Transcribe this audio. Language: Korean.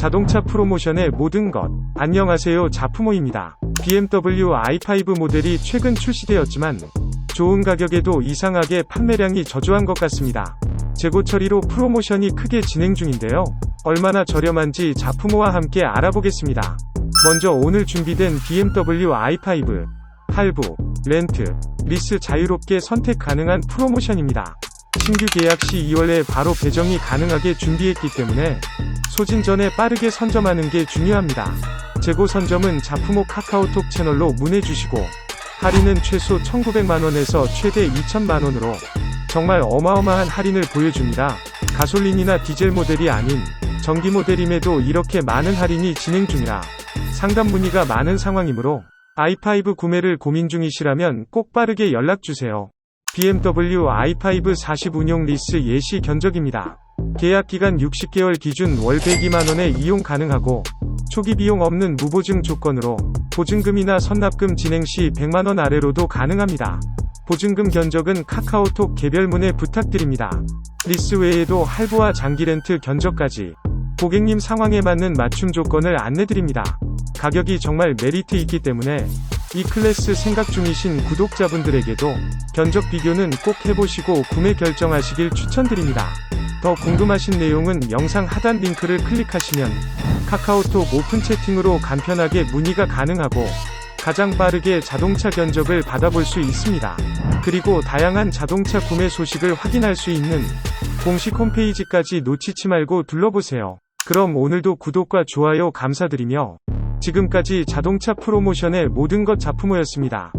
자동차 프로모션의 모든 것. 안녕하세요. 자프모입니다. BMW i5 모델이 최근 출시되었지만 좋은 가격에도 이상하게 판매량이 저조한 것 같습니다. 재고 처리로 프로모션이 크게 진행 중인데요. 얼마나 저렴한지 자프모와 함께 알아보겠습니다. 먼저 오늘 준비된 BMW i5 할부, 렌트, 리스 자유롭게 선택 가능한 프로모션입니다. 신규 계약 시 2월에 바로 배정이 가능하게 준비했기 때문에 소진 전에 빠르게 선점하는 게 중요합니다. 재고 선점은 자프모 카카오톡 채널로 문의주시고 할인은 최소 1,900만원에서 최대 2,000만원으로 정말 어마어마한 할인을 보여줍니다. 가솔린이나 디젤 모델이 아닌 전기 모델임에도 이렇게 많은 할인이 진행 중이라 상담 문의가 많은 상황이므로 i5 구매를 고민 중이시라면 꼭 빠르게 연락주세요. BMW i5 40 운용 리스 예시 견적입니다. 계약 기간 60개월 기준 월 102만원에 이용 가능하고 초기 비용 없는 무보증 조건으로 보증금이나 선납금 진행 시 100만원 아래로도 가능합니다. 보증금 견적은 카카오톡 개별 문의 부탁드립니다. 리스 외에도 할부와 장기 렌트 견적까지 고객님 상황에 맞는 맞춤 조건을 안내드립니다. 가격이 정말 메리트 있기 때문에 이 클래스 생각 중이신 구독자분들에게도 견적 비교는 꼭 해보시고 구매 결정하시길 추천드립니다. 더 궁금하신 내용은 영상 하단 링크를 클릭하시면 카카오톡 오픈 채팅으로 간편하게 문의가 가능하고 가장 빠르게 자동차 견적을 받아볼 수 있습니다. 그리고 다양한 자동차 구매 소식을 확인할 수 있는 공식 홈페이지까지 놓치지 말고 둘러보세요. 그럼 오늘도 구독과 좋아요 감사드리며 지금까지 자동차 프로모션의 모든 것 자프모였습니다.